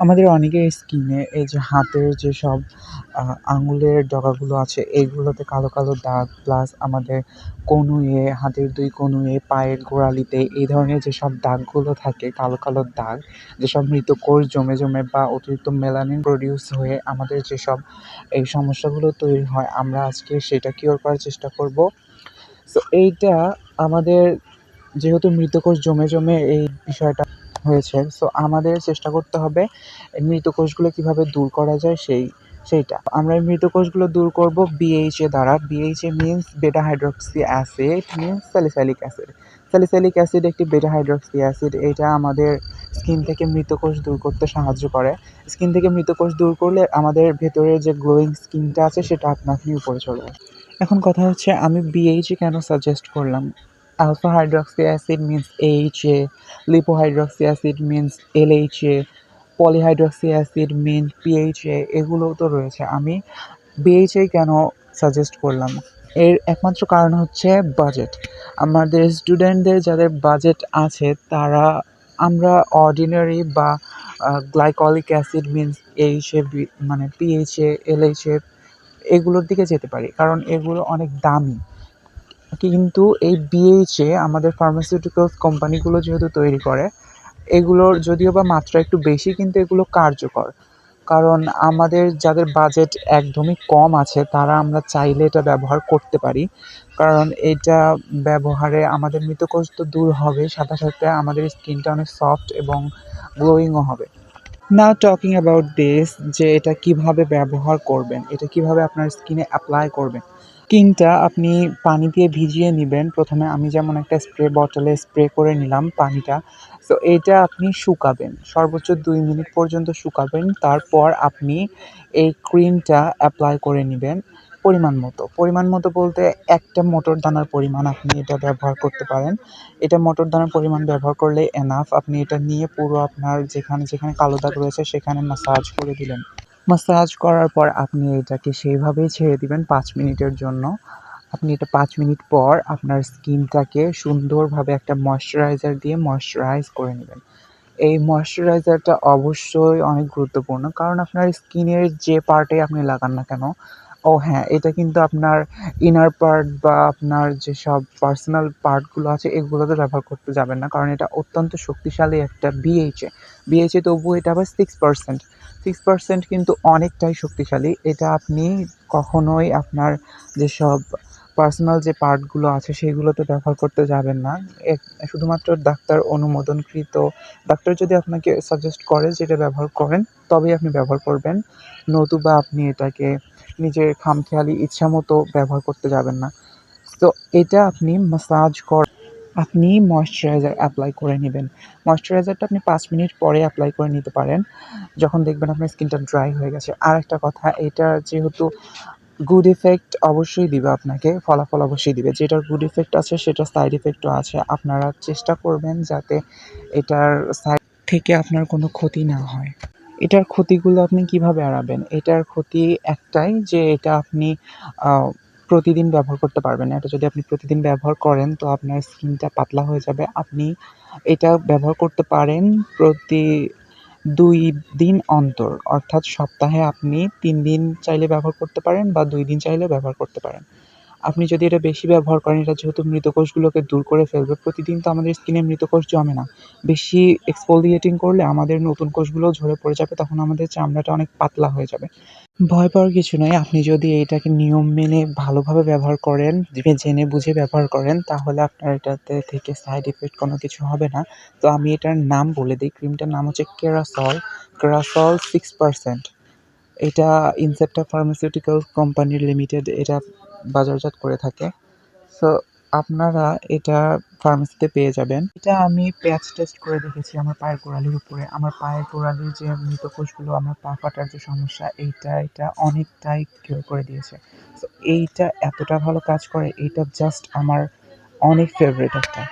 আমাদের অনেকের স্কিনে এই যে হাতের যেসব আঙুলের ডগাগুলো আছে, এইগুলোতে কালো কালো দাগ প্লাস আমাদের কনুইয়ে হাতের দুই কনুইয়ে পায়ের গোড়ালিতে এই ধরনের যেসব দাগগুলো থাকে, কালো কালো দাগ যেসব মৃত কোষ জমে জমে বা অতিরিক্ত মেলানিন প্রডিউস হয়ে আমাদের যেসব এই সমস্যাগুলো তৈরি হয়, আমরা আজকে সেটা কিওর করার চেষ্টা করব। সো এইটা আমাদের যেহেতু মৃত কোষ জমে জমে এই বিষয়টা হয়েছে। সো আমাদের চেষ্টা করতে হবে মৃত কোষগুলো কীভাবে দূর করা যায় সেই, সেইটা। আমরা এই মৃত কোষগুলো দূর করব বিএইচএ দ্বারা। BHA means beta hydroxy acid means salicylic acid salicylic acid একটি বেটা হাইড্রক্সি অ্যাসিড এটা আমাদের স্কিন থেকে মৃত কোষ দূর করতে সাহায্য করে। স্কিন থেকে মৃত কোষ দূর করলে আমাদের ভেতরে যে গ্লোয়িং স্কিনটা আছে, সেটা আপনা আপনি উপরে চলে এখন কথা হচ্ছে আমি বিএইচএ কেন সাজেস্ট করলাম? Alpha hydroxy acid means AHA lipohydroxy acid means LHA polyhydroxy acid mean PHA এগুলোও তো রয়েছে। আমি বিএইচএ কেন সাজেস্ট করলাম? এর একমাত্র কারণ হচ্ছে বাজেট আমাদের স্টুডেন্টদের যাদের বাজেট আছে, তারা আমরা অর্ডিনারি বা গ্লাইকলিক অ্যাসিড মিনস এইচএ মানে পিএইচএ এলএইচএ এগুলোর দিকে যেতে পারি। কারণ এগুলো অনেক দামি। কিন্তু এই বিএইচএ আমাদের ফার্মাসিউটিক্যালস কোম্পানিগুলো যেহেতু তৈরি করে, এগুলোর যদিও বা মাত্রা একটু বেশি, কিন্তু এগুলো কার্যকর। কারণ আমাদের যাদের বাজেট একদমই কম আছে, তারা আমরা চাইলে এটা ব্যবহার করতে পারি। কারণ এটা ব্যবহারে আমাদের মৃতকোষ তো দূর হবে, সাথে সাথে আমাদের স্কিনটা অনেক সফট এবং গ্লোয়িংও হবে। না টকিং অ্যাবাউট দিস যে এটা কীভাবে ব্যবহার করবেন, এটা কীভাবে আপনার স্কিনে অ্যাপ্লাই করবেন। স্কিনটা আপনি পানি দিয়ে ভিজিয়ে নেবেন। প্রথমে আমি যেমন একটা স্প্রে বটলে স্প্রে করে নিলাম পানিটা। তো এটা আপনি শুকাবেন। সর্বোচ্চ দুই মিনিট পর্যন্ত শুকাবেন। তারপর আপনি এই ক্রিমটা অ্যাপ্লাই করে নেবেন। পরিমাণ মতো। পরিমাণ মতো বলতে একটা মটর দানার পরিমাণ আপনি এটা ব্যবহার করতে পারেন। এটা মটর দানার পরিমাণ ব্যবহার করলে এনাফ আপনি এটা নিয়ে পুরো আপনার যেখানে যেখানে কালো দাগ রয়েছে সেখানে মাসাজ করে দিলেন। মাসাজ করার পর আপনি এটাকে সেইভাবেই ছেড়ে দিবেন পাঁচ মিনিটের জন্য। আপনি এটা পাঁচ মিনিট পর আপনার স্কিনটাকে সুন্দরভাবে একটা ময়শ্চারাইজার দিয়ে ময়শ্চারাইজ করে নেবেন। এই ময়শ্চারাইজারটা অবশ্যই অনেক গুরুত্বপূর্ণ, কারণ আপনার স্কিনের যে পার্টে আপনি লাগান না কেন ও হ্যাঁ এটা কিন্তু আপনার ইনার পার্ট বা আপনার যেসব পার্সোনাল পার্টগুলো আছে, এগুলোতে ব্যবহার করতে যাবেন না। কারণ এটা অত্যন্ত শক্তিশালী একটা বিএইচএ বিএইচএ তবুও এটা আবার সিক্স পার্সেন্ট সিক্স পার্সেন্ট কিন্তু অনেকটাই শক্তিশালী। এটা আপনি কখনোই আপনার যেসব পার্সোনাল যে পার্টগুলো আছে, সেগুলোতে ব্যবহার করতে যাবেন না। শুধুমাত্র ডাক্তার অনুমোদনকৃত। ডাক্তার যদি আপনাকে সাজেস্ট করে যেটা ব্যবহার করেন, তবেই আপনি ব্যবহার করবেন। নতুবা আপনি এটাকে নিজের খামখেয়ালি ইচ্ছা মতো ব্যবহার করতে যাবেন না। তো এটা আপনি মাসাজ কর, আপনি ময়শ্চারাইজার অ্যাপ্লাই করে নেবেন। ময়শ্চারাইজারটা আপনি পাঁচ মিনিট পরে অ্যাপ্লাই করে নিতে পারেন। যখন দেখবেন আপনার স্কিনটা ড্রাই হয়ে গেছে। আর একটা কথা, এটা যেহেতু গুড ইফেক্ট অবশ্যই দিবে আপনাকে, ফলাফল অবশ্যই দিবে। যেটার গুড ইফেক্ট আছে, সেটার সাইড ইফেক্টও আছে। আপনারা চেষ্টা করবেন যাতে এটার সাইড থেকে আপনার কোনো ক্ষতি না হয়। এটার ক্ষতিগুলো আপনি কীভাবে এড়াবেন? এটার ক্ষতি একটাই যে এটা আপনি প্রতিদিন ব্যবহার করতে পারবেন এটা যদি আপনি প্রতিদিন ব্যবহার করেন, তো আপনার স্কিনটা পাতলা হয়ে যাবে। আপনি এটা ব্যবহার করতে পারেন প্রতি দুই দিন অন্তর, অর্থাৎ সপ্তাহে আপনি তিন দিন চাইলে ব্যবহার করতে পারেন বা দুই দিন চাইলে ব্যবহার করতে পারেন। আপনি যদি এটা বেশি ব্যবহার করেন, এটা যেহেতু মৃত কোষগুলোকে দূর করে ফেলবে, প্রতিদিন তো আমাদের স্কিনে মৃত কোষ জমে না। বেশি এক্সফোলিয়েটিং করলে আমাদের নতুন কোষগুলো ঝরে পড়ে যাবে, তখন আমাদের চামড়াটা অনেক পাতলা হয়ে যাবে। ভয় পাওয়ার কিছু নয় আপনি যদি এইটাকে নিয়ম মেনে ভালোভাবে ব্যবহার করেন জেনে বুঝে ব্যবহার করেন, তাহলে আপনার এটাতে থেকে সাইড ইফেক্ট কোনো কিছু হবে না। তো আমি এটার নাম বলে দিই, ক্রিমটার নাম হচ্ছে কেরাসল কেরাসল সিক্স পারসেন্ট এটা ইনসেপ্টা ফার্মাসিউটিক্যাল কোম্পানি লিমিটেড এটা বাজারজাত করে থাকে। সো আপনারা এটা ফার্মেসিতে পেয়ে যাবেন। এটা আমি প্যাচ টেস্ট করে দেখেছি আমার পায়ের গোড়ালির উপরে। আমার পায়ের গোড়ালির যে মৃত কোষগুলো আমার পা ফাটার যে সমস্যা, এইটা, এটা অনেকটাই কিওর করে দিয়েছে। সো এইটা এতটা ভালো কাজ করে এইটা জাস্ট আমার অনেক ফেভারিট একটা।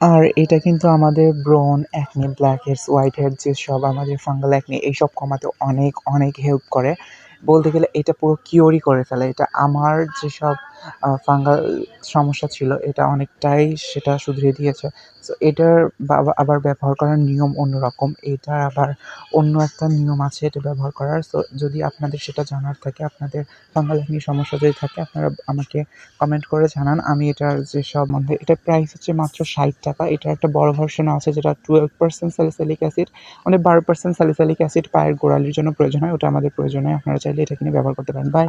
আর এটা কিন্তু আমাদের ব্রন acne black heads white head যেসব আমাদের ফাঙ্গাল অ্যাকনে এইসব কমাতে অনেক অনেক হেল্প করে। বলতে গেলে এটা পুরো কিওরই করে ফেলে। এটা আমার যেসব ফাঙ্গাল সমস্যা ছিল, এটা অনেকটাই সেটা শুধরিয়ে দিয়েছে। সো এটার আবার ব্যবহার করার নিয়ম অন্যরকম। এটার আবার অন্য একটা নিয়ম আছে এটা ব্যবহার করার। সো যদি আপনাদের সেটা জানার থাকে, আপনাদের ফাঙ্গাল নিয়ে সমস্যা যদি থাকে, আপনারা আমাকে কমেন্ট করে জানান। আমি এটার যে মধ্যে এটার প্রাইস হচ্ছে মাত্র ষাট টাকা। এটার একটা বড় ভার্সন আছে যেটা টুয়েলভ পার্সেন্ট স্যালিসালিক অ্যাসিড মানে বারো পার্সেন্ট স্যালিসালিক অ্যাসিড পায়ের গোড়ালির জন্য প্রয়োজন হয়, ওটা আমাদের প্রয়োজন হয়। আপনারা চাইলে এটা কিনে ব্যবহার করতে পারেন। বাই